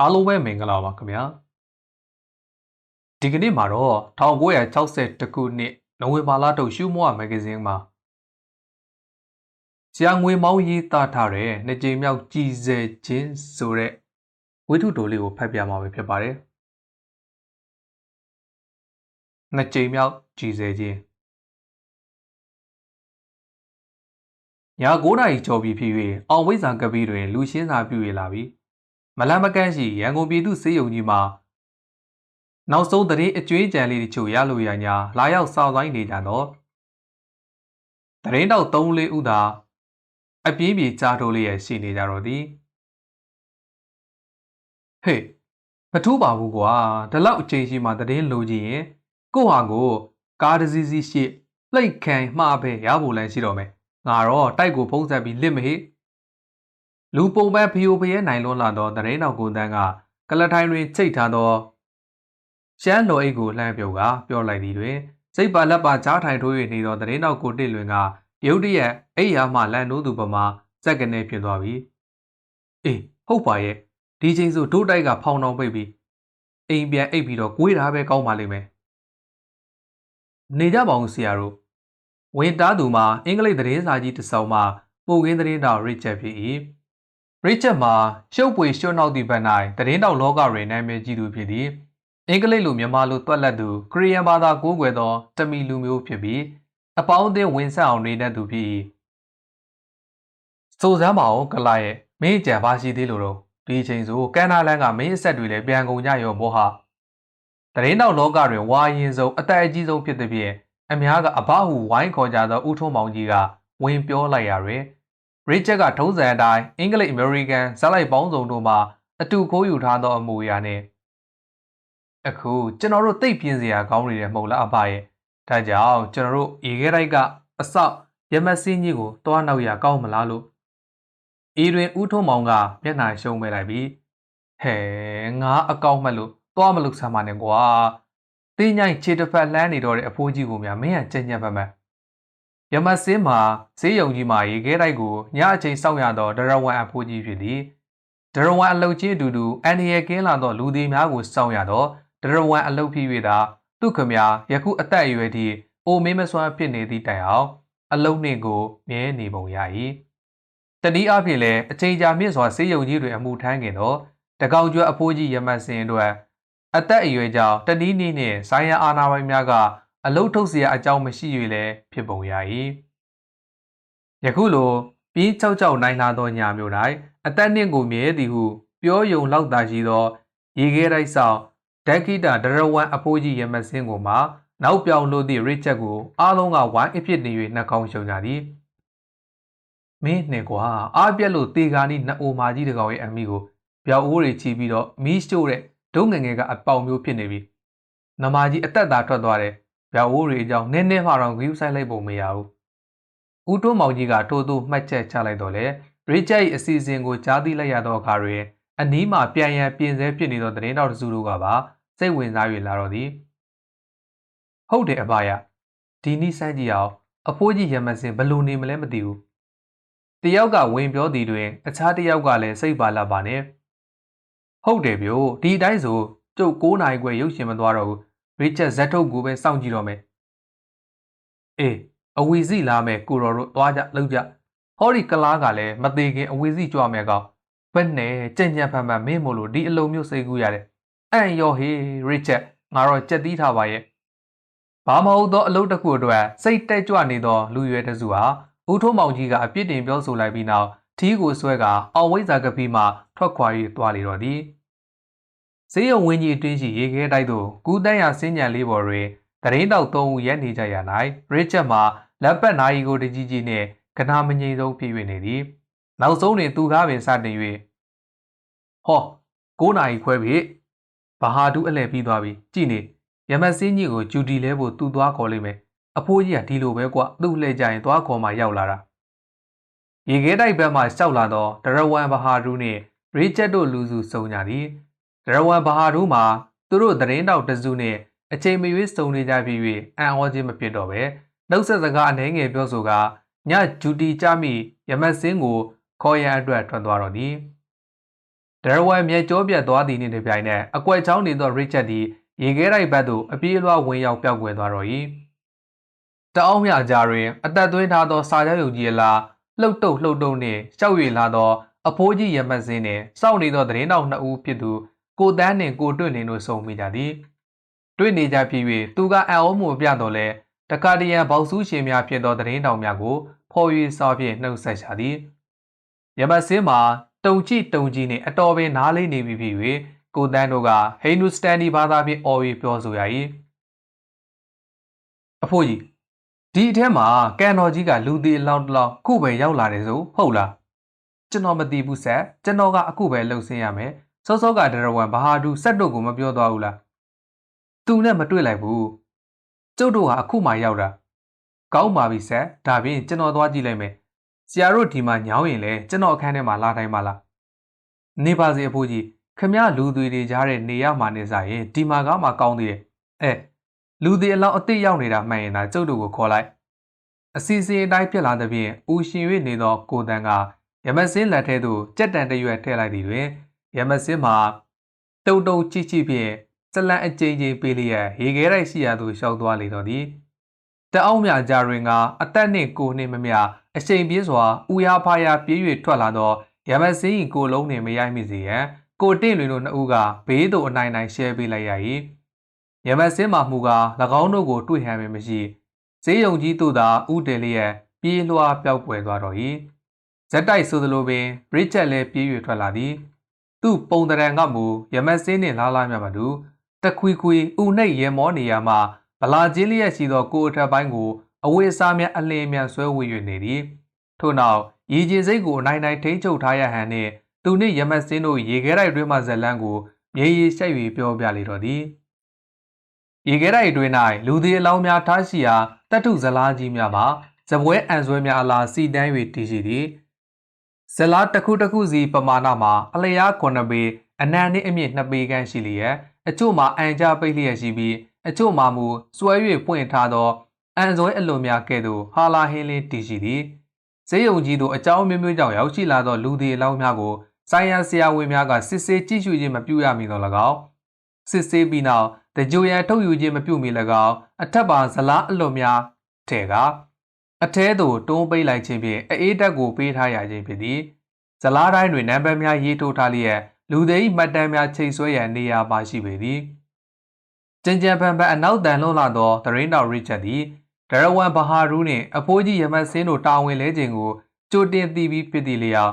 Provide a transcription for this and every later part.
အားလုံးပဲမင်္ဂလာပါခင်ဗျာဒီကနေ့မှာတော့1962ခုနှစ်နိုဝင်ဘာလထုတ်ရှူမောမဂ္ဂဇင်းမှာဆရာငွေမောင်းရေးသားထားတဲ့နှစ်ကြိမ်မြောက်ကြည်စဲခြင်းဆိုတဲ့ဝိထုတိုလေးကိုဖတ်ပြမှာပဲဖြစ်ပါတယ်နှစ်ကြိမ်မြောက်ကြည်စဲခြင်းည9နာရီကျော်ပြီဖြစ်၍အောင်ဝိဇ္ဇာကပီးတွင် လူရှင်းစာပြုရလာပြီ မလန်မကန့်ရှိရန်ကုန်ပြည်သူစေယုံကြီးမှာနောက်ဆုံးသတင်းအကျွေးကြံလေးတချို့ရလို့ရညာလာရောက်စောင့်ဆိုင်နေကြတော့သတင်းတော့3 4ဦးသာအပြင်းပြေကြားထိုးလေးရရှိနေကြတော့သည်ဟေးမထူးပါဘူးကွာဒီလောက်အချိန်ရှိမှသတင်းလိုချင်ရင်ကိုဟာကို ကားတစ်စီးစီးရှိလှိတ်ခံမှားပဲရဖို့လမ်းရှိတော့မယ်ငါတော့တိုက်ကိုဖုံးဆက်ပြီးလစ်မဟိ လူပုံပန်းဖီယိုဖရဲနိုင်လွန်းလာသောတရင်တော်ကိုတန်းကကလထိုင်တွင်ချိတ်ထားသောရှမ်းတော်အိတ်ကိုလှမ်းပြုတ်ကပြောလိုက်သည်တွင်စိတ်ပါလက်ပါကြားထိုင်ထိုး၍နေသောတရင်တော်ကိုတစ်လွင်ကရုတ်တရက်အိယာမှလန်နိုးသူပမာစက်ကနေဖြစ်သွားပြီအေးဟုတ်ပါရဲ့ဒီချိန်ဆိုဒိုးတိုက်ကဖောင်းအောင်ပိတ်ပြီးအိမ်ပြန်အိပ်ပြီးတော့ကိုွေးတာပဲကောင်းပါလိမ့်မယ်နေကြပါဦးဆရာတို့ဝင်တားသူမှာအင်္ဂလိပ်သတင်းစာကြီးတစ်စောင်မှာပိုကင်းသတင်းတော်ရစ်ချက်ဖြစ်၏ ရစ်ချက်မှာရှုပ်ပွေရှုပ်နောက်သည့်ဘက်၌သတင်းတော်လောကတွင်နာမည်ကြီးသူဖြစ်သည်အင်္ဂလိပ်လိုမြန်မာလိုတွက်လက်သူခရီးယန်ဘာသာကိုးကွယ်သောတမီလူမျိုးဖြစ်ပြီးအပေါင်းအသင်းဝင်ဆက်အောင်နေတတ်သူဖြစ်၏စိုးစမ်းပါအောင်ကလာရဲ့မင်းကြံပါရှိသေးလို့တော့ဒီချိန်ဆိုကန်နာလန်ကမင်းအဆက်တွေလည်းပြန်ကုန်ကြရောမောဟတရင်တော်လောကတွင်ဝါရင်ဆုံးအသက်အကြီးဆုံးဖြစ်သည်ဖြင့်အများကအဘဟုဝိုင်းခေါ်ကြသောဦးထွန်းမောင်ကြီးကဝင်ပြောလိုက်ရတွင် ရစ်ချက်ကထုံးစံအတိုင်းအင်္ဂလိပ်အမေရိကန်ဇာတ်လိုက်ပေါင်းစုံတို့မှအတူခိုးယူထားသောအမူအရာနဲ့အခုကျွန်တော်တို့သိပ်ပြင်းစရာကောင်းနေတယ်မဟုတ်လားအဖရဲ့ဒါကြောင့်ကျွန်တော်တို့ရေခဲတိုက်ကအဆောက်ရမစင်းကြီးကိုတွားနောက်ရကောင်းမလားလို့ဤတွင်ဦးထုံးမောင်ကမျက်နှာရှုံးမဲ့လိုက်ပြီးဟဲငါအကောက်မှတ်လို့တွားမလို့ဆမ်းပါနဲ့ကွာတင်းញိုင်ခြေတစ်ဖက်လှမ်းနေတော့တဲ့အဖိုးကြီးကိုများမင်းကကြက်ညက်ပါမယ် ရမစင်းမှာဈေးရုံကြီးမှာရေခဲတိုက်ကိုညအချိန်စောင့်ရသောဒရဝမ်အဖိုးကြီးဖြစ်သည်ဒရဝမ်အလုတ်ချင်းအတူတူအန်ဒီရဲ့ကင်းလာသောလူသည်များကိုစောင့်ရသောဒရဝမ်အလုတ်ဖြစ်၍သာသူခမယာယခုအသက်အရွယ်ထိအိုမင်းမစွမ်းဖြစ်နေသည့်တိုင်အောင်အလုံးနှင့်ကိုမြဲနေပုံရ၏တနည်းအားဖြင့်လည်းအချိန်ကြာမြင့်စွာဆေးရုံကြီးတွင်အမှုထမ်းခင်တော့တကောင်ကျွတ်အဖိုးကြီးရမတ်စင်အတွက်အသက်အရွယ်ကြောင့်တနည်းနည်းနှင့်ဆိုင်ရန်အာဏာပိုင်များက အလုတ်ထုတ်เสียအကြောင်းမရှိ၍လည်းဖြစ်ပုံရ၏ယခုလိုပြီးချောက်ချောက်နိုင်လာသောညာမျိုး၌အသက်နှင့်ကိုမြဲသည်ဟုပြောယုံလောက်သာရှိသောရေခဲတိုက်ဆောင်ဒက်ဂီတာဒရဝမ်အဖိုးကြီးရမစင်းကိုမှနောက်ပြောင်လို့သည့်ရစ်ချက်ကိုအားလုံးကဝိုင်းအဖြစ်နေ၍နှက်ကောင်းရှုံကြသည်မင်းနဲ့ကွာအားပြက်လို့တေကာနီနှစ်အိုမာကြီးတကောင်ရဲ့အမိကိုပြောင်အိုးတွေချီပြီးတော့မီးရှို့တဲ့ဒုံငငယ်ကအပေါင်မျိုးဖြစ်နေပြီနမကြီးအသက်သာထွက်သွားတယ် ဗျာအိုးတွေအကြောင်းနည်းနည်းမှတော့ဂယူးဆိုင်လိုက်ပုံမရဘူးဦးတွန်းမောင်ကြီးကထိုးထိုးမှတ်ချက်ချလိုက်တော့လေရစ်ချက်၏အစီအစဉ်ကိုကြားသိလိုက်ရသောအခါတွင်အနီးမှပြန်ရန်ပြင်ဆဲဖြစ်နေသောသတင်းတော်တစုတို့ကပါစိတ်ဝင်စား၍လာတော့သည်ဟုတ်တယ်အဖရဒီနီးစမ်းကြည့်အောင်အဖိုးကြီးရမစင်ဘလို့နေမလဲမသိဘူးတယောက်ကဝင်ပြောသည်တွင် အခြားတယောက်ကလည်းစိတ်ပါလာပါနဲ့ဟုတ်တယ်ဗျို့ဒီအတိုင်းဆိုကျုပ်9နိုင်ခွဲရုပ်ရှင်မသွားတော့ဘူး ရစ်ချက်ဇက်ထုတ်ကိုပဲစောင့်ကြည့်တော့မယ်အေးအဝီစီလာမယ်ကိုတော်တို့သွားကြလောက်ကြဟောဒီကလားကလည်းမသေးခင်အဝီစီကြွမယ်ကောင်ဘယ်နဲ့ကြင်ညံဖန်ဖန်မင်းမို့လို့ဒီအလုံးမျိုးစိတ်ကူးရတယ်အန်ယောဟေးရစ်ချက်ငါတော့ကြက်သီးထားပါရဲ့ဘာမဟုတ်သောအလုပ်တစ်ခုအတွက်စိတ်တက်ကြွနေသောလူရွယ်တစုဟာဦးထုံးမောင်ကြီးကအပြစ်တင်ပြောဆိုလိုက်ပြီးနောက်ထီးကိုဆွဲကအောင်ဝိဇ္ဇာကပီးမှထွက်ခွာ၍သွားလေတော့သည် ဈေးရုံဝင်းကြီးအတွင်းရှိရေခဲတိုက်သို့ကူးတန်းရစင်းညံလေးပေါ်တွင်တရင်တောက်သုံးဦးရက်နေကြရ၌ရစ်ချက်မှာလက်ပတ်နာရီကိုတကြီးကြီးနှင့်ကနာမငိမ့်ဆုံးဖြစ်၍နေသည်နောက်ဆုံးတွင်သူကားပင်စတင်၍ဟော9နာရီခွဲပြီဘာဟာတူးအလဲပြီးသွားပြီကြည်နေရမစင်းကြီးကိုဂျူတီလဲဖို့သူ့သွားခေါ်လိမ့်မယ်အဖိုးကြီးကဒီလိုပဲကွသူ့လှည့်ကြရင်သွားခေါ်မှရောက်လာတာရေခဲတိုက်ဘက်မှရှောက်လာသောဒရဝမ်ဘဟာဒူးနှင့်ရေချက်တို့လူစုစုံကြသည် ဒရဝမ်ဘဟာဒူးမှာသူတို့သတင်းတောက်တစုနှင့်အချိန်မရွေးစုံနေကြပြီး၍အံ့ဩခြင်းမဖြစ်တော့ပဲနှုတ်ဆက်စကားအနှဲငယ်ပြောဆိုကညဂျူတီကြမိရမတ်စင်းကိုခေါ်ရန်အတွက်ထွက်သွားတော့သည်ဒဒရဝဲမြေကြောပြတ်သွားသည်နှင့်တပြိုင်နက်အကွက်ချောင်းနေသောရစ်ချက်သည်ရေခဲတိုက်ဘက်သို့အပြေးအလွှားဝင်ရောက်ပျောက်ကွယ်သွားတော့၏တအောင်းမြအကြားတွင် အသက်သွင်းထားသောစာချုပ်ယုံကြည်အလားလှုပ်တုပ်လှုပ်တုပ်နှင့်ရှောက်ရည်လာသော အဖိုးကြီးရမတ်စင်းနှင့်စောင့်နေသောသတင်းတော်နှစ်ဦးဖြစ်သူ ကိုတန်းနှင့်ကိုတွန့်လင်းတို့ဆုံမိကြသည်တွေ့နေကြဖြစ်၍သူကအံ့ဩမှုပြတော်လဲတကာတရန်ဘောက်စုရှင်များဖြစ်သောသတင်းတော်များကိုဖော်၍စာဖြင့်နှုတ်ဆက်ကြသည်ရမတ်စင်းမှာတုံကြည့်တုံကြည့်နှင့်အတော်ပင်နားလေးနေပြီဖြစ်၍ကိုတန်းတို့ကဟိန္ဒူစတန်ဒီဘာသာဖြင့်အော်၍ပြောဆိုရ၏အဖိုးကြီးဒီအထက်မှာကန်တော်ကြီးကလူသေးအလောင်းတလောင်းခုပဲရောက်လာတယ်ဆိုဟုတ်လားကျွန်တော်မသိဘူးဆက်ကျွန်တော်ကအခုပဲလှုပ်ဆင်းရမယ် စောစောကဒရဝံဘာဟာဒူစက်တို့ကိုမပြောသွားဘူးလားသူနဲ့မတွေ့လိုက်ဘူးကျုပ်တို့ဟာအခုမှရောက်တာကောင်းပါပြီဆက်ဒါပြင်ကျွန်တော်သွားကြည့်လိုက်မယ်ဆရာတို့ဒီမှာညောင်းရင်လေကျွန်တော်အခန်းထဲမှာလာတိုင်းပါလားနေပါစေအဖိုးကြီးခမရလူသွေတွေကြားတဲ့နေရမှာနေစားရင်ဒီမှာကမှကောင်းသေးတယ်အဲလူသေးအလောင်းအစ်စ်ရောက်နေတာမှန်ရင်သာကျုပ်တို့ကိုခေါ်လိုက်အစီအစဉ်အတိုင်းဖြစ်လာသဖြင့်ဦးရှင်၍နေသောကိုတန်ကရမစင်းလက်ထဲသို့ကြက်တန်တရွက်ထည့်လိုက်သည်တွင် ရမစင်းမှာတုံတုံချိချိဖြင့်စလန်အကျဉ်းချင်းပေးလျက်ရေခဲရိုက်ရှိရာသို့ရှောက်သွားလေတော့သည်တအောင်းမြကြတွင်ကအသက်နှင့်ကိုနှင့်မမျှအချိန်ပြင်းစွာဥယာဖာယာပြေး၍ထွက်လာသောရမစင်း၏ကိုလုံးနှင့်မရိုက်မိစေရန်ကိုတင့်လွင်တို့နှစ်ဦးကဘေးသို့အနိုင်နိုင်ရှဲပေးလိုက်ရ၏ရမစင်းမှမူကား၎င်းတို့ကိုတွေ့ဟန်ပင်မရှိဈေးရုံကြီးသို့သာဥတည်လျက်ပြေးလွှားပျောက်ကွယ်သွားတော့၏ဇက်တိုက်ဆိုသလိုပင်ဘရစ်ချက်လည်းပြေး၍ထွက်လာသည် သူ့ပုံတရံကမူရမစင်းနှင့်လားလားမြမတူတခွီခွီဥနှိတ်ရေမောနေရမှဗလာချင်းလျက်ရှိသောကိုအထက်ပိုင်းကိုအဝေးအစားများအလင်းမြန်ဆွဲဝေ၍နေသည်ထို့နောက်ရည်ကျင်စိတ်ကိုအနိုင်နိုင်ထိန်းချုပ်ထားရဟန်နှင့်သူနှင့်ရမစင်းတို့ရေခဲတိုက်တွင်းမှဇက်လန်းကိုမြေရီရှိတ်၍ပြောပြလေတော့သည်ရေခဲတိုက်တွင်း၌လူသည်အလောင်းများထားရှိရာတတ္ထုဇလားကြီးများမှာဇပွဲအံဆွဲများအလားစီတန်း၍တည်ရှိသည် ဇလားတစ်ခုတစ်ခုစီပမာဏမှာအလျား9ပေအနံနှင့်အမြင့်2ပေခန့်ရှိလျက်အချို့မှာအန်ကြပိတ်လျက်ရှိပြီးအချို့မှာမူစွဲ၍ပွင့်ထားသောအန်ဇွဲအလွန်များကဲ့သို့ဟာလာဟင်းလင်းတည်ရှိသည်ဈေးရုံကြီးသို့အကြောင်းမျိုးမျိုးကြောင့်ရောက်ရှိလာသောလူသည်အလောင်းများကိုဆိုင်ရန်ဆရာဝန်များကစစ်ဆေးကြည့်ရှုခြင်းမပြုရမည်သော၎င်းစစ်ဆေးပြီးနောက်တကြိုရန်ထုတ်ယူခြင်းမပြုမီ၎င်းအထက်ပါဇလားအလွန်များထဲက အထဲသို့တွန်းပိတ်လိုက်ခြင်းဖြင့်အေးတက်ကိုပေးထားရခြင်းဖြစ်သည်ဇလားတိုင်းတွင်နံပါတ်များရေးထိုးထားလျက်လူသည်မှတ်တမ်းများချိန်ဆွဲရန်နေရာပါရှိပေသည်ကြင်ကြံပန်ပန်အနောက်တန်လွန်လာသောသရင်းတော်ရစ်ချက်သည်ဒရဝမ်ဘဟာရူးနှင့်အဖိုးကြီးရမတ်စင်းတို့တာဝန်လဲခြင်းကိုကြိုတင်သိပြီးဖြစ်သည့်လျောက်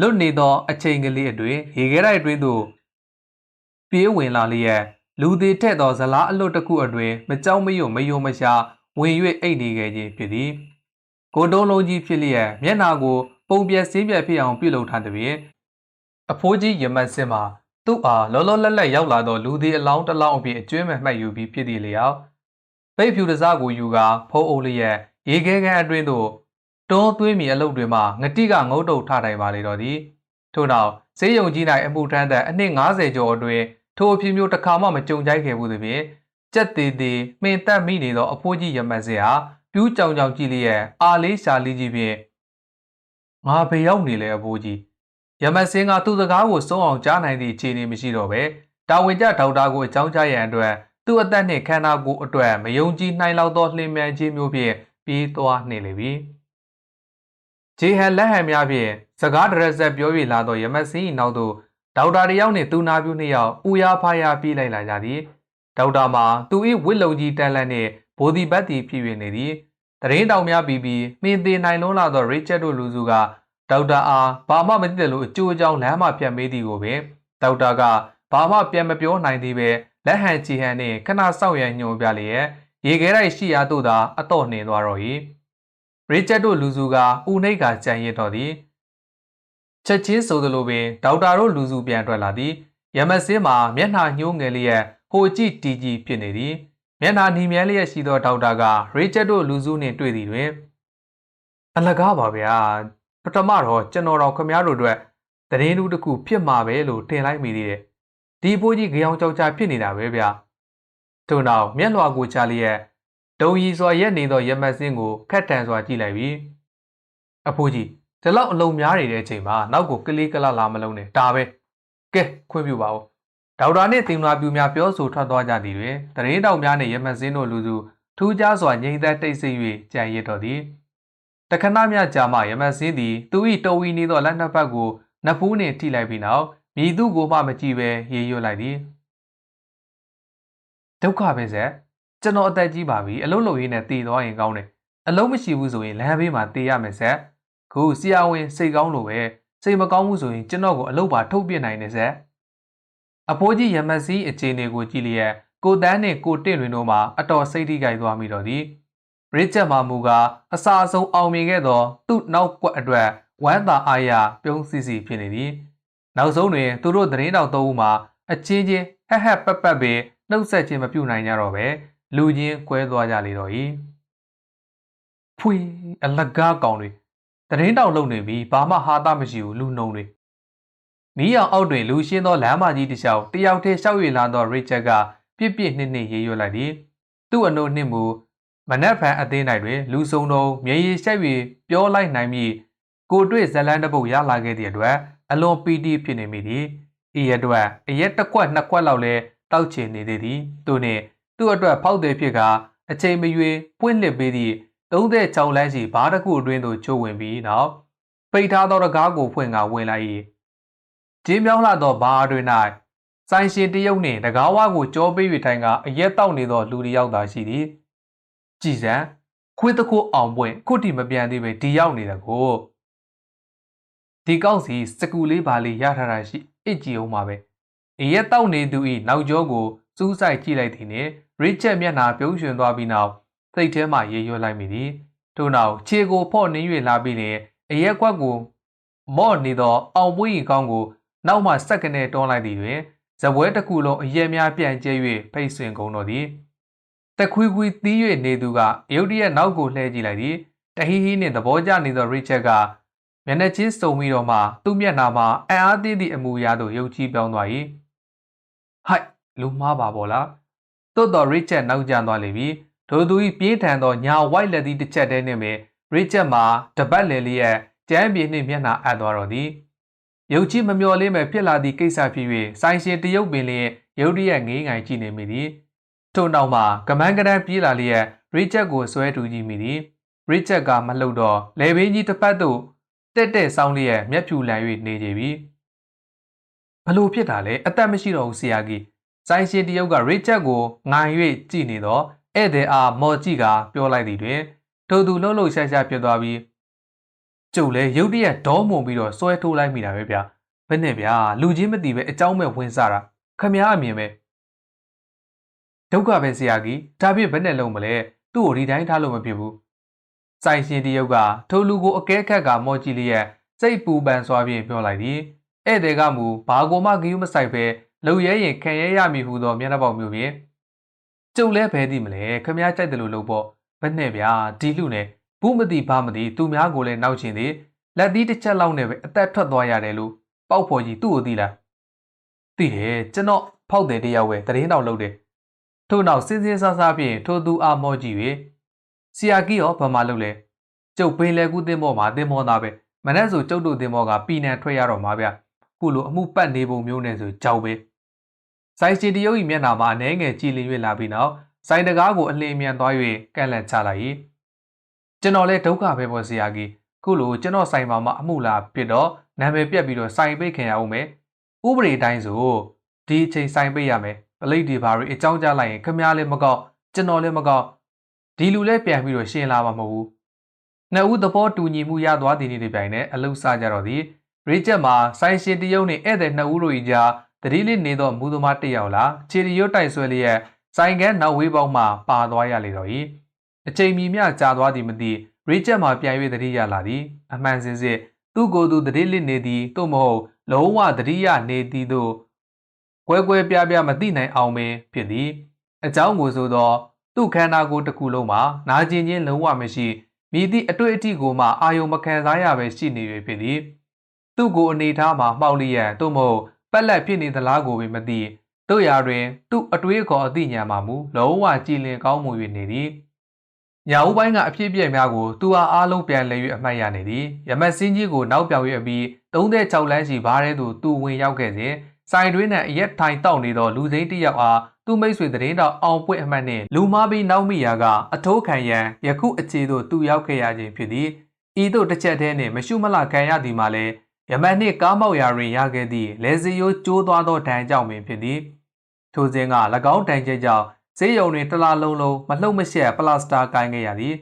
လွတ်နေသောအချိန်ကလေးအတွင်းရေခဲတိုက်အတွင်းသို့ပြေးဝင်လာလျက်လူသေးထက်သောဇလားအလွတ်တစ်ခုအတွင်းမကြောက်မရွံ့မယုံမရှာဝင်၍အိတ်နေခဲ့ခြင်းဖြစ်သည် ကိုတုံးလုံးကြီးဖြစ်လျက်မျက်နာကိုပုံပြက်စင်းပြက်ဖြစ်အောင်ပြုလုပ်ထားသည်ဖြင့်အဖိုးကြီးရမတ်စင်မှာသူ့အားလောလောလတ်လတ်ရောက်လာသောလူသေးအလောင်းတစ်လောင်းအပြင်အကျွမ်းမဲ့မှတ်ယူပြီးဖြစ်သည့်လျောက်ပိတ်ဖြူတစားကိုယူကာဖုံးအုပ်လျက်ရေခဲကန်းအတွင်းသို့တွန်းသွေးမီအလုပ်တွေမှာငတိကငုတ်တုတ်ထထိုင်ပါလေတော့သည်ထို့နောက်ဈေးရုံကြီး၌အမှုထမ်းတဲ့အနှစ်90ကျော်အတွင်းထိုအဖြစ်မျိုးတစ်ခါမှမကြုံကြိုက်ခဲ့ဘူးသည်ဖြင့်ကြက်သေးသေးမှင်တက်မိနေသောအဖိုးကြီးရမတ်စင်ဟာ ပြူးကြောင်ကြောင်ကြည့်လျက်အာလေးရှာလေးကြီးဖြင့်ငါဘေရောက်နေလေအဖိုးကြီးရမတ်စင်ကသူ့စကားကိုစုံအောင်ကြားနိုင်သည့်အခြေအနေမရှိတော့ပဲတာဝန်ကျဒေါက်တာကိုအကြောင်းကြားရန်အတွက်သူ့အသက်နှင့်ခန္ဓာကိုယ်အတွက်မယုံကြည်နိုင်လောက်သောလှင်မြန်ခြင်းမျိုးဖြင့်ပြီးသွားနေလေပြီဂျေဟန်လက်ဟန်များဖြင့်စကားတရက်ဆက်ပြော၍လာသောရမတ်စင်၏နောက်သို့ဒေါက်တာတယောက်နှင့်သူနာပြုနှစ်ယောက်ဥယာဖာယာပြေးလိုက်လာကြသည်ဒေါက်တာမှာသူ၏ဝစ်လုံကြီးတန်လန့်နှင့် ဘိုဒီဘတ်တီဖြစ်၍နေသည်တရင်တောင်များပြီးပြီးမှင်သေးနိုင်လုံးလာသောရစ်ချက်တို့လူစုကဒေါက်တာအားဘာမှမသိတယ်လို့အကျိုးအကြောင်းလမ်းမှပြန်မေးသည်ကိုပင်ဒေါက်တာကဘာမှပြန်မပြောနိုင်သေးပဲလက်ဟန်ချီဟန်နှင့်ခဏစောင့်ရန်ညွှန်ပြလျက်ရေခဲတိုက်ရှိရာသို့သာအတော့နှင်သွားတော့၏ရစ်ချက်တို့လူစုကဦးနှိတ်ကကြံရစ်တော်သည်ချက်ချင်းဆိုသလိုပင်ဒေါက်တာတို့လူစုပြန်ထွက်လာသည် ရမစင်းမှာမျက်နှာညှိုးငယ်လျက်ဟိုကြည့်တီကြီးဖြစ်နေသည် မျက်နှာနှီးမြဲလျက်ရှိသောဒေါက်တာကရေချက်တို့လူစုနှင့်တွေ့သည်တွင်အလကားပါဗျာပထမတော့ကျွန်တော်တော်ခမည်းတော်အတွက်တရင်လူတစ်ခုဖြစ်မှာပဲလို့ထင်လိုက်မိသေးတယ်ဒီပိုးကြီးကြောင်ကြောက်ကြဖြစ်နေတာပဲဗျာထို့နောက်မျက်လွှာကိုချလျက်ဒုံရီစွာရက်နေသောရမတ်စင်းကိုခက်တန်စွာကြည့်လိုက်ပြီးအဖိုးကြီးဒီလောက်အလုံးများနေတဲ့အချိန်မှာနောက်ကိုကလေးကလလာမလုံးနဲ့ဒါပဲကဲခွင့်ပြုပါဦး ဒေါက်တာနှင့်တင်လာပြူများပြောဆိုထွက်သွားကြသည်တွင်တရင်တောင်များနှင့်ရမန်စင်းတို့လူစုထူးခြားစွာငြိမ်သက်တိတ်ဆိတ်၍ကြံရစ်တော်သည်တခဏမြကြာမှရမန်စင်းသည်သူ၏တော်ဝီနေသောလက်နှစ်ဖက်ကိုနဖူးနှင့်ထိလိုက်ပြီးနောက်မြည်သူကိုမှမကြည့်ပဲရေရွတ်လိုက်သည်ဒုက္ခပဲဆက်ကျွန်တော်အသက်ကြီးပါပြီအလုံးလုံးရင်းနဲ့တည်သွားရင်ကောင်းတယ်အလုံးမရှိဘူးဆိုရင်လမ်းဘေးမှာတည်ရမယ်ဆက်ခုဆရာဝန်စိတ်ကောင်းလို့ပဲစိတ်မကောင်းဘူးဆိုရင်ကျွန်တော်ကိုအလုပ်ပါထုတ်ပြနိုင်တယ်ဆက် အဖိုးကြီးရမစီအခြေအနေကိုကြည့်လျက်ကိုတန်းနဲ့ကိုတင့်လွင်တို့မှာအတော်စိတ်ထိကြိုက်သွားမိတော့သည်ရစ်ချက်မာမူကအစာအဆုံးအောင်မြင်ခဲ့သောသူ့နောက်ကွက်အတွက်ဝမ်းသာအားရပြုံးစီစီဖြစ်နေသည်နောက်ဆုံးတွင်သူတို့သတင်းတော်သုံးဦးမှာအချင်းချင်းဟက်ဟက်ပက်ပက်ပင်နှုတ်ဆက်ခြင်းမပြုနိုင်ကြတော့ပဲလူချင်းကွဲသွားကြလေတော့၏ဖွေအလကားကောင်တွေသတင်းတောင်လုံနေပြီးဘာမှဟာတာမရှိဘူးလူနှုံတွေ မီးအောင်အောက်တွင်လူရှင်းသောလမ်းမကြီးတစ်လျှောက်တယောက်တည်းရှောက်ရည်လာသောရစ်ချက်ကပြစ်ပြစ်နှစ်နှစ်ရေးရွက်လိုက်သည်သူ့အနို့နှစ်မူမနက်ဖန်အသေး၌တွင်လူစုံတော်မြေရီရှက်၍ပြောလိုက်နိုင်မည်ကိုတွေ့ဇလန်းတစ်ပုတ်ရလာခဲ့သည့်အတွက်အလွန်ပီတိဖြစ်နေမိသည်ဤအတွက်အရက်တစ်ခွက်နှစ်ခွက်လောက်လဲတောက်ချင်နေသေးသည်သူနှင့်သူ့အတွက်ဖောက်သည်ဖြစ်ကအချိန်မရွေပွင့်လှစ်ပေးသည့်သုံးတဲ့ချောင်းလန်းရှိဘားတစ်ခုအတွင်းသို့ချိုးဝင်ပြီးနောက်ပိတ်ထားသောတကားကိုဖွင့်ကဝင်လို က်၏ကျင်းပြောင်းလာသောဘားအတွင်း၌ဆိုင်ရှင်တရုတ်နှင့်တကားဝါကိုကြောပေး၍ထိုင်ကအရက်တောက်နေသောလူတစ်ယောက်သာရှိသည်ကြည်စံခွေးတခုအောင်ပွင့်ခုတီမပြန်သေးပဲဒီရောက်နေတဲ့ကိုဒီကောက်စီစကူလေးပါလေးရထားတာရှိအစ်ကြည့်အောင်ပါပဲအရက်တောက်နေသူ၏နောက်ကျောကိုစူးစိုက်ကြည့်လိုက်သည်နှင့်ရစ်ချက်မျက်နှာပြုံးရွှင်သွားပြီးနောက်စိတ်ထဲမှရေရွတ်လိုက်မိသည်ထို့နောက်ခြေကိုဖော့နှင်း၍လာပြီးလျင်အရက်ကွက်ကိုမော့နေသောအောင်ပွင့်ကောင်းကို နောက်မှစက်ကနေတွန်းလိုက်သည်တွင်ဇပွဲတစ်ခုလုံးအရက်များပြန့်ကျဲ၍ဖိတ်ဆွင်ကုန်တော်သည်တခွီခွီသီး၍နေသူကရုတ်တရက်နောက်ကိုလှည့်ကြည့်လိုက်သည်တဟီဟီနှင့်သဘောကျနေသောရစ်ချက်ကမျက်နှာချင်းစုံပြီးတော့မှသူ့မျက်နှာမှာအံ့အားသင့်သည့်အမူအရာသို့ရုပ်ကြည့်ပြောင်းသွား၏ဟိုက်လူမားပါပေါ်လားသို့တော်ရစ်ချက်နောက်ကျသွားလေပြီထိုသူ၏ပြေးထန်သောညာဝိုက်လက်သည့်တစ်ချက်တည်းနှင့်ပင်ရစ်ချက်မှာတပတ်လေလျက်ကျမ်းပြေနှင့်မျက်နှာအပ်သွားတော်သည် ရုပ်ကြီးမမျော်လေးမဲ့ဖြစ်လာသည့်ကိစ္စဖြစ်၍ဆိုင်ရှင်တရုတ်ပင်လျက်ရုတ်တရက်ငေးငိုင်ကြည့်နေမိသည်ထို့နောက်မှာကမန်းကရန်ပြေးလာလျက်ရစ်ချက်ကိုဆွဲတူကြည့်မိသည်ရစ်ချက်ကမလှုပ်တော့လေဘင်းကြီးတစ်ဖက်သို့တက်တက်ဆောင်းလျက်မျက်ဖြူလန်၍နေကြပြီဘလို့ဖြစ်တာလဲအသက်မရှိတော့ဘူးဆရာကြီးဆိုင်ရှင်တရုတ်ကရစ်ချက်ကိုငိုင်၍ကြည့်နေတော့ဧည့်သည်အားမော်ကြည့်ကပြောလိုက်သည်တွင်ထိုသူလှုပ်လှုပ်ရှားရှားဖြစ်သွားပြီး ကျုပ်လည်းရုတ်တရက်ဒေါမုံပြီးတော့စွဲထိုးလိုက်မိတာပဲဗျာဘယ်နဲ့ဗျာလူချင်းမသိပဲအเจ้าမဲ့ဝင်စားတာခမည်းအမြင်ပဲဒုက္ခပဲဆရာကြီးဒါပြည့်ဘယ်နဲ့လုံးမလဲသူ့ကိုဒီတိုင်းထားလို့မဖြစ်ဘူးစိုင်ရှင်တရုတ်ကထိုလူကိုအကဲခတ်ကမော်ကြည့်လျက်စိတ်ပူပန်စွာဖြင့်ပြောလိုက်သည်ဧည့်သည်ကမူဘာကိုမှဂယုမဆိုင်ပဲလုံရဲရင်ခံရရမည်ဟုသောမျက်နှာပေါက်မျိုးဖြင့်ကျုပ်လဲဘဲသည်မလဲခမည်းကြိုက်တယ်လို့လို့ပေါ့ဘယ်နဲ့ဗျာဒီလူနဲ့ ဘူးမသိဘာမသိသူများကိုလည်းနောက်ချင်သည်လက်သီးတစ်ချက်လောက်နဲ့ပဲအသက်ထွက်သွားရတယ်လို့ပေါက်ဖော်ကြီးသူ့ကိုသိလားသိတယ်ကျွန်တော်ဖောက်တယ်တယောက်ပဲတရင်တော်လုပ်တယ်ထို့နောက်စင်းစင်းဆားဆားဖြင့်ထိုသူအားမောကြည့်၍ဆီယာကီရောဘာမှလုပ်လဲကျုပ်ပင်လေကူးတင်မောမှာတင်မောသားပဲမနေ့ဆိုကျုပ်တို့တင်မောကပြည်နံထွက်ရတော့မှာဗျခုလိုအမှုပတ်နေပုံမျိုးနဲ့ဆိုကြောက်ပဲဆိုင်ရှင်တရုတ်၏မျက်နှာမှာအနေငယ်ကြည်လင်၍လာပြီးနောက်ဆိုင်တကားကိုအလင်းမြန်သွား၍ကန့်လန့်ချလိုက်၏ ကျွန်တော်လည်းဒုက္ခပဲပေါ်ဆရာကြီးခုလိုကျွန်တော်ဆိုင်မှာမှအမှုလာဖြစ်တော့နာမည်ပြက်ပြီးတော့ဆိုင်ပိတ်ခင်ရအောင်မယ်ဥပဒေတိုင်းဆိုဒီအချိန်ဆိုင်ပိတ်ရမယ်ပလိတ်ဒီဘာတွေအကြောင်းကြားလိုက်ရင်ခမားလည်းမကောက်ကျွန်တော်လည်းမကောက်ဒီလူလည်းပြန်ပြီးတော့ရှင်းလာမှာမဟုတ်ဘူးနှစ်ဦးသဘောတူညီမှုရသွားသည်နေ့တွေပြိုင်နဲ့အလုစားကြတော့သည်ရိချက်မှာဆိုင်ရှင်တရုတ်နဲ့ဧည့်သည်နှစ်ဦးတို့၏ကြားတတိလေးနေသောမူသမားတစ်ယောက်လာခြေရီရွတ်တိုက်ဆွဲလျက်ဆိုင်ကန်းနောက်ဝေးပေါင်းမှပါသွားရလေတော့၏ အချိန်မီမျှကြာသွားသည်မသိရိချက်မှာပြန်၍တတိရလာသည်အမှန်စင်စစ်သူ့ကိုယ်သူတတိလေးနေသည်သို့မဟုတ်လုံးဝတတိယနေသည်သို့ကွဲကွဲပြားပြားမသိနိုင်အောင်ပင်ဖြစ်သည်အကြောင်းကိုဆိုသောသူ့ခန္ဓာကိုယ်တစ်ခုလုံးမှာနာကျင်ခြင်းလုံးဝမရှိမိသည့်အတွေ့အထိကိုမှအာယုံမခံစားရပဲရှိနေ၍ဖြစ်သည်သူ့ကိုအနေထားမှာမှောက်လျက်သို့မဟုတ်ပက်လက်ဖြစ်နေသလားကိုပင်မသိတို့ရာတွင် သူ့အတွေးခေါ်အသိဉာဏ်မှမူလုံးဝကြည်လင်ကောင်းမွန်၍နေသည် ညာဦးပိုင်းကအဖြစ်အပျက်များကိုသူအားအားလုံးပြန်လဲ၍အမှတ်ရနေသည်ရမတ်စင်းကြီးကိုနောက်ပြောင်၍အပြီး36လမ်းရှိဘားထဲသို့သူဝင်ရောက်ခဲ့စဉ်စိုင်တွင်းနဲ့အရက်ထိုင်တောက်နေသောလူစိမ်းတစ်ယောက်အားသူ့မိတ်ဆွေသတင်းတော်အောင်ပွင့်အမှတ်နှင့်လူမားပြီးနောက်မိရာကအထိုးခံရန်ယခုအခြေသို့သူရောက်ခဲ့ရခြင်းဖြစ်သည်ဤသို့တစ်ချက်တည်းနှင့်မရှုမလခံရသည်မှာလည်းယမန်နှင့်ကားမောက်ရာတွင်ရခဲ့သည့်လေစီယိုးကျိုးသွားသောဒဏ်ကြောင့်ပင်ဖြစ်သည်ထိုစဉ်က၎င်းဒဏ်ချက်ကြောင့် ဈေးရုံတွင်တစ်လားလုံးလုံးမလှုပ်မရှက်ပလတ်စတာကိုင်းခဲ့ရသည်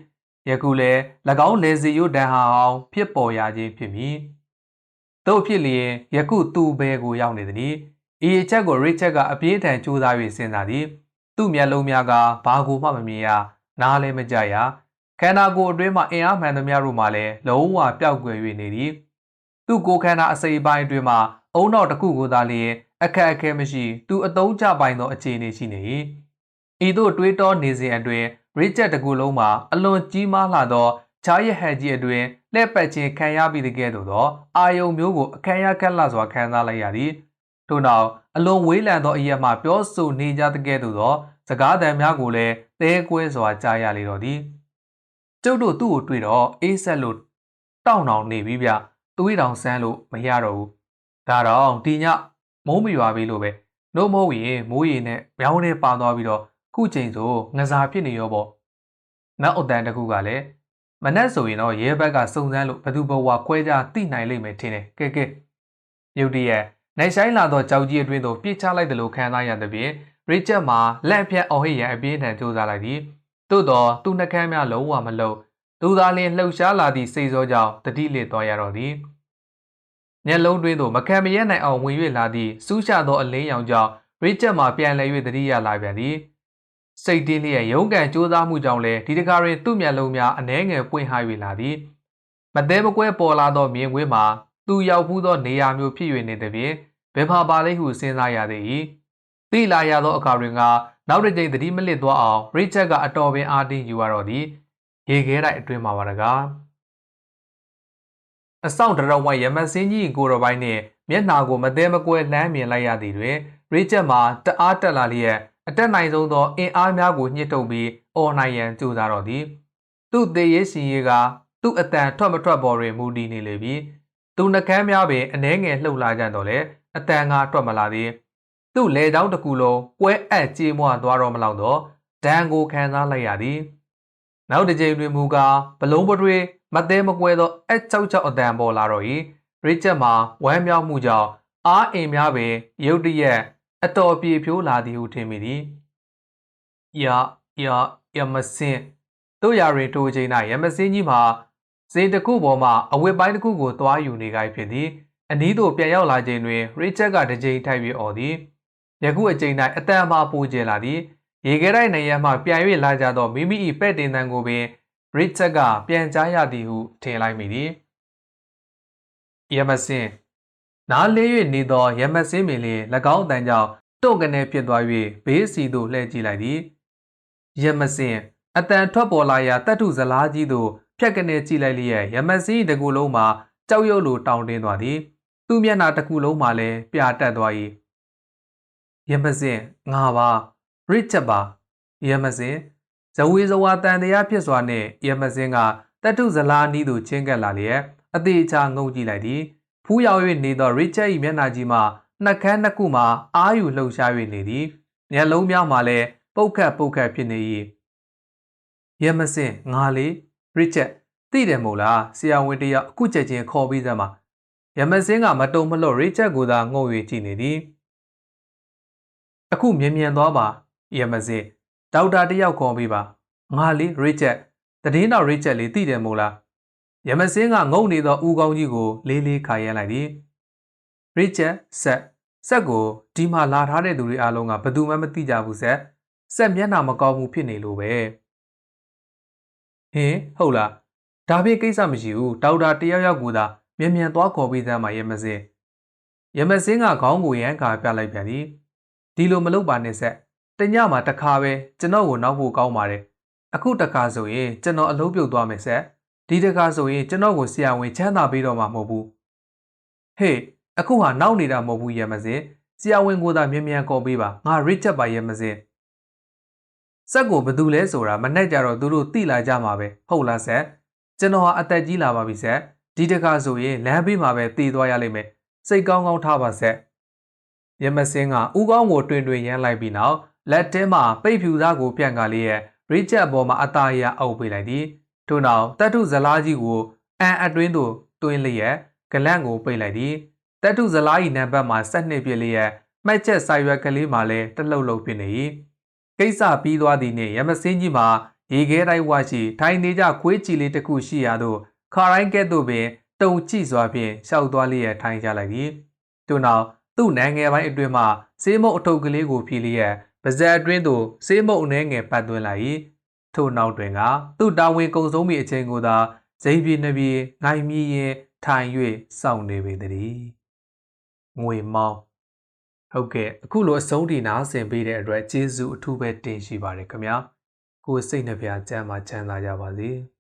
ယခုလည်း၎င်းလေစီယိုးဒဏ်ဟာအောင်ဖြစ်ပေါ်ရခြင်းဖြစ်မည်တို့ဖြစ်လျင်ယခုသူ့ဘဲကိုရောက်နေသည်ဤအချက်ကိုရစ်ချက်ကအပြေးထန်ကြိုးစား၍စဉ်းစားသည်သူ့မျက်လုံးများကဘာကိုမှမမြင်ရနားလည်းမကြရခန္ဓာကိုယ်အတွင်းမှအင်အားမှန်သမျှတို့မှလည်းလုံးဝပျောက်ကွယ်၍နေသည်သူ့ကိုယ်ခန္ဓာအစိပ်ပိုင်းအတွင်းမှအုံနောက်တစ်ခုကိုသာလျင်အခက်အခဲမရှိသူအတုံးချပိုင်သောအခြေအနေရှိနေ၏ ဤသို့တွေးတောနေစဉ်အတွင်းရစ်ချက်တစ်ခုလုံးမှာအလွန်ကြီးမားလာသောချားရဟန်ကြီးအတွင်းလက်ပတ်ခြင်းခံရပြီးတဲ့ကဲ့သို့သောအာယုံမျိုးကိုအခမ်းရခက်လာစွာခံစားလိုက်ရသည်ထို့နောက်အလွန်ဝေးလံသောအရက်မှပြောဆိုနေကြတဲ့ကဲ့သို့သောစကားသံများကိုလည်းသဲကွဲစွာကြားရလေတော့သည်ကျုပ်တို့သူ့ကိုတွေ့တော့အေးဆက်လို့တောင်းတောင်နေပြီဗျသွေးတောင်ဆန်းလို့မရတော့ဘူးဒါတော့ဒီညမိုးမရွာပြီလို့ပဲနှုတ်မိုးရင်မိုးရေနဲ့မြောင်းနဲ့ပါသွားပြီးတော့ ခုချိန်ဆိုငစားဖြစ်နေရောပေါ့နောက်အတန်တကူကလည်းမနဲ့ဆိုရင်တော့ရဲဘက်ကစုံစမ်းလို့ဘသူဘဝခွဲခြားသိနိုင်လိမ့်မယ်ထင်တယ်ကဲကဲရုတ်တရက်နိုင်ဆိုင်လာသောကြောက်ကြီးအတွင်းသို့ပြစ်ချလိုက်တယ်လို့ခံစားရသဖြင့်ရစ်ချက်မှာလက်ဖြတ်အော်ဟစ်ရန်အပြင်းထန်ကြိုးစားလိုက်သည်သို့တော့သူ့နှကမ်းများလုံးဝမလုံသူသာလျှင်လှုပ်ရှားလာသည့်စိတ်စောကြောင့်တတိလစ်သွားရတော့သည်မျက်လုံးတွင်းသို့မခံမရဲနိုင်အောင်ဝင်၍လာသည့်စူးရှသောအလင်းရောင်ကြောင့်ရစ်ချက်မှာပြန်လည်၍တတိရလာပြန်သည် စိတ်တင်းလျက်ရုန်းကန်ကြိုးစားမှုကြောင့်လည်းဒီတကားတွင်သူ့မျက်လုံးများအနှဲငယ်ပွင့်ဟ၍လာသည်မသေးမကွဲပေါ်လာသောမြင်ကွင်းမှာသူရောက်ဖူးသောနေရာမျိုးဖြစ်၍နေသည်ဖြင့်ဘယ်မှာပါလိမ့်ဟုစဉ်းစားရသည်၏သိလာရသောအခါတွင်ကနောက်တစ်ကြိမ်သတိမလစ်သွားအောင်ရစ်ချက်ကအတော်ပင်အားတင်းယူရတော့သည်ရေခဲတိုက်အတွင်းမှာပါတကားအဆောင်တရဝိုင်ရမစင်းကြီးကိုရပိုင်းနှင့်မျက်နှာကိုမသေးမကွဲလှမ်းမြင်လိုက်ရသည်တွင်ရစ်ချက်မှာတအားတက်လာလျက် အတက်နိုင်ဆုံးသောအင်အားများကိုညှစ်ထုတ်ပြီးအော်နိုင်ရန်ကြိုးစားတော့သည်သူ့သေးရေးရှင်ရေးကသူ့အတန်ထွက်မထွက်ပေါ်တွင်မူတည်နေလေပြီသူနှကမ်းများပင်အနှဲငယ်လှုပ်လာကြတော့လေအတန်ကထွက်မလာသည်သူ့လေတောင်းတစ်ခုလုံးပွဲအပ်ကြေးမွသွားတော့မလောက်တော့ဒဏ်ကိုခံစားလိုက်ရသည်နောက်တစ်ကြိမ်တွင်မူကားဘလုံးပတွေမသေးမကွဲသောအချောက်ချောက်အတန်ပေါ်လာတော့၏ရစ်ချက်မှာဝမ်းမြောက်မှုကြောင့်အားအိမ်များပင်ရုတ်တရက် အတော်ပြေဖြိုးလာသည်ဟုထင်မိသည်။ယာယာယမစင်တို့ရာတွင်ထိုချိန်၌ယမစင်းကြီးမှာဇင်းတစ်ခုပေါ်မှအဝတ်ပိုင်းတစ်ခုကိုသွားယူနေကြဖြစ်သည်။အနီးသို့ပြန်ရောက်လာချိန်တွင်ရစ်ချက်ကတစ်ချိန်ထိုက်ပြီးអော်သည်။ယခုအချိန်၌အတန်မှပိုကျလာသည်။ရေခဲတိုက်နေရမှပြန်၍လာကြသောမိမိ၏ပဲ့တင်တန်ကိုပင်ရစ်ချက်ကပြန်ကြားရသည်ဟုထင်လိုက်မိသည်။ယမစင် နားလေး၍နေသောရမစင်းပင်လျင်၎င်းတန်ကြောင့်တုံကနေဖြစ်သွား၍ဘေးစီသို့လှည့်ကြည့်လိုက်သည်ရမစင်းအတန်ထွက်ပေါ်လာရာတတ်ထုဇလားကြီးသို့ဖြတ်ကနေကြည့်လိုက်လျက်ရမစင်းတကူလုံးမှာကြောက်ရွံ့လိုတောင်းတင်းသွားသည်သူ့မျက်နှာတစ်ခုလုံးမှာလည်းပြာတက်သွား၏ရမစင်းငါပါရစ်ချက်ပါရမစင်းဇဝေဇဝါတန်တရားဖြစ်စွာနှင့်ရမစင်းကတတ်ထုဇလားနီးသို့ချင်းကပ်လာလျက်အသေးချာငုံကြည့်လိုက်သည် ဖူးရောက်၍နေသောရစ်ချက်၏မျက်နှာကြီးမှနှက်ခမ်းနှစ်ခုမှအာယူလှုပ်ရှား၍နေသည်မျက်လုံးများမှလည်းပုတ်ခတ်ပုတ်ခတ်ဖြစ်နေ၏ရမစင်ငါလေးရစ်ချက်သိတယ်မို့လားဆရာဝန်တယောက်အခုချက်ချင်းခေါ်ပြီးစမ်းပါရမစင်းကမတုံမလို့ရစ်ချက်ကိုသာငုံ၍ကြည့်နေသည်အခုမြင်မြန်သွားပါရမစင်းဒေါက်တာတယောက်ခေါ်ပြီးပါငါလေးရစ်ချက်တည်င်းတော်ရစ်ချက်လေးသိတယ်မို့လား ရမစင်းကငုံနေသောဦးကောင်းကြီးကိုလေးလေးခါရဲလိုက်သည်ရစ်ချက်ဆက်ဆက်ကိုဒီမှာလာထားတဲ့သူတွေအားလုံးကဘယ်သူမှမသိကြဘူးဆက်ဆက်မျက်နှာမကောင်းမှုဖြစ်နေလို့ပဲဟင်ဟုတ်လားဒါဖြင့်ကိစ္စမရှိဘူးဒေါက်တာတယောက်ယောက်ကိုသာမြန်မြန်သွားခေါ်ပေးစမ်းပါရမစင်းရမစင်းကခေါင်းကိုရမ်းခါပြလိုက်ပြန်သည်ဒီလိုမလုပ်ပါနဲ့ဆက်တညမှာတစ်ခါပဲကျွန်တော်ကိုနောက်ဖို့ကောင်းပါတယ်အခုတစ်ခါဆိုရင်ကျွန်တော်အလုပ်ပြုတ်သွားမယ်ဆက် ဒီတခါဆိုရင်ကျွန်တော်ကိုဆရာဝန်ချမ်းသာပေးတော့မှာမဟုတ်ဘူးဟေးအခုဟာနောက်နေတာမဟုတ်ဘူးရမစင်ဆရာဝန်ကိုသာမြန်မြန်ခေါ်ပေးပါငါရစ်ချက်ပါရမစင်စက်ကိုဘသူလဲဆိုတာမနဲ့ကြတော့သူတို့သိလာကြမှာပဲဟုတ်လားဆက်ကျွန်တော်ဟာအသက်ကြီးလာပါပြီဆက်ဒီတခါဆိုရင်လမ်းဘေးမှာပဲတည်သွားရလိမ့်မယ်စိတ်ကောင်းကောင်းထားပါဆက်ရမစင်းကဥကောင်းကိုတွင်တွင်ရမ်းလိုက်ပြီးနောက်လက်တဲမှာပိတ်ဖြူသားကိုပြန်ကားလေးရဲ့ရစ်ချက်ပေါ်မှာအသားရအုပ်ပေးလိုက်သည် ထို့နောက်တတ်ထုဇလားကြီးကိုအန်အတွင်းသို့တွင်းလျက်ဂလန့်ကိုပိတ်လိုက်သည်တတ်ထုဇလား၏နံပါတ်မှာဆက်နှစ်ပြည့်လျက်မှတ်ချက်ဆိုင်ရွက်ကလေးမှာလည်းတလှုပ်လှုပ်ဖြစ်နေ၏ကိစ္စပြီးသွားသည်နှင့်ရမစင်းကြီးမှာရေခဲတိုင်းဝရှိထိုင်နေကြခွေးကြည်လေးတစ်ခုရှိရာသို့ခါတိုင်းကဲ့သို့ပင်တုံကြည့်စွာဖြင့်ရှောက်သွားလျက်ထိုင်ကြလိုက်သည်ထို့နောက်သူ့နိုင်ငံပိုင်းအတွင်းမှစေးမုတ်အထုပ်ကလေးကိုဖြီးလျက်ပါဇက်အတွင်းသို့စေးမုတ်အနှဲငယ်ပတ်သွင်းလိုက်၏ ထို့နောက်တွင်ကသူ့တာဝန်ကုံဆုံးမိအချိန်ကိုသာဇိမ်ပြေနှပြေငိုင်မြည်ရင်ထိုင်၍စောင့်နေပေသည်ငွေမောင်းဟုတ်ကဲ့အခုလိုအဆုံးထိနားဆင်ပေးတဲ့အတွက်ကျေးဇူးအထူးပဲတင်ရှိပါတယ်ခင်ဗျာကိုယ်စိတ်နှပြချမ်းသာချမ်းသာကြပါစေ။